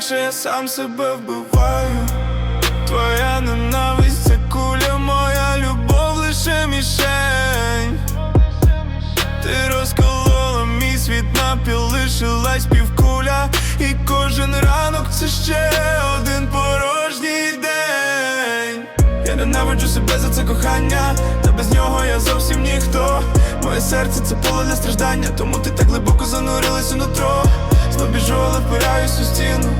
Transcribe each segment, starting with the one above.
інакше я сам себе вбиваю. Твоя ненависть це куля, моя любов лише мішень. Ти розколола мій світ напіл, лишилась півкуля, і кожен ранок це ще один порожній день. Я ненавиджу себе за це кохання, та без нього я зовсім ніхто. Моє серце це поле для страждання, тому ти так глибоко занурилась у нутро. Знов біжу, але впираюсь у стіну.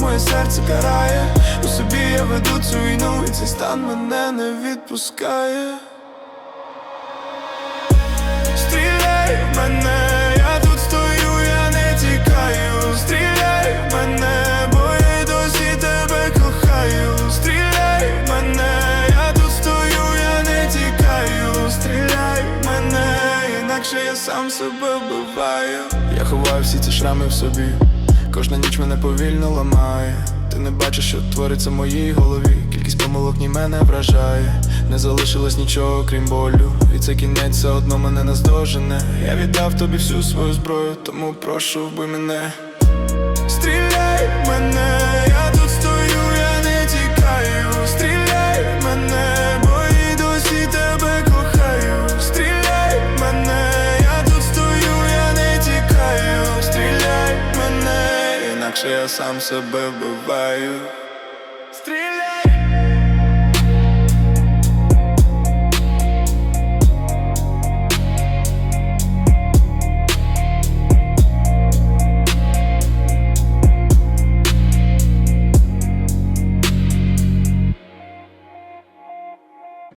Моє серце карає. У собі я веду цю війну, і цей стан мене не відпускає. Стріляй в мене, я тут стою, я не тікаю. Стріляй в мене, бо досі тебе кохаю. Стріляй мене, я тут стою, я не тікаю. Стріляй мене, інакше я сам себе вбиваю. Я ховаю всі ці шрами в собі. Кожна ніч мене повільно ламає. Ти не бачиш, що твориться в моїй голові. Кількість помилок ні мене вражає. Не залишилось нічого, крім болю. І це кінець все одно мене наздожене. Я віддав тобі всю свою зброю, тому прошу вбий мене. Стріляй інакше я сам себе вбиваю.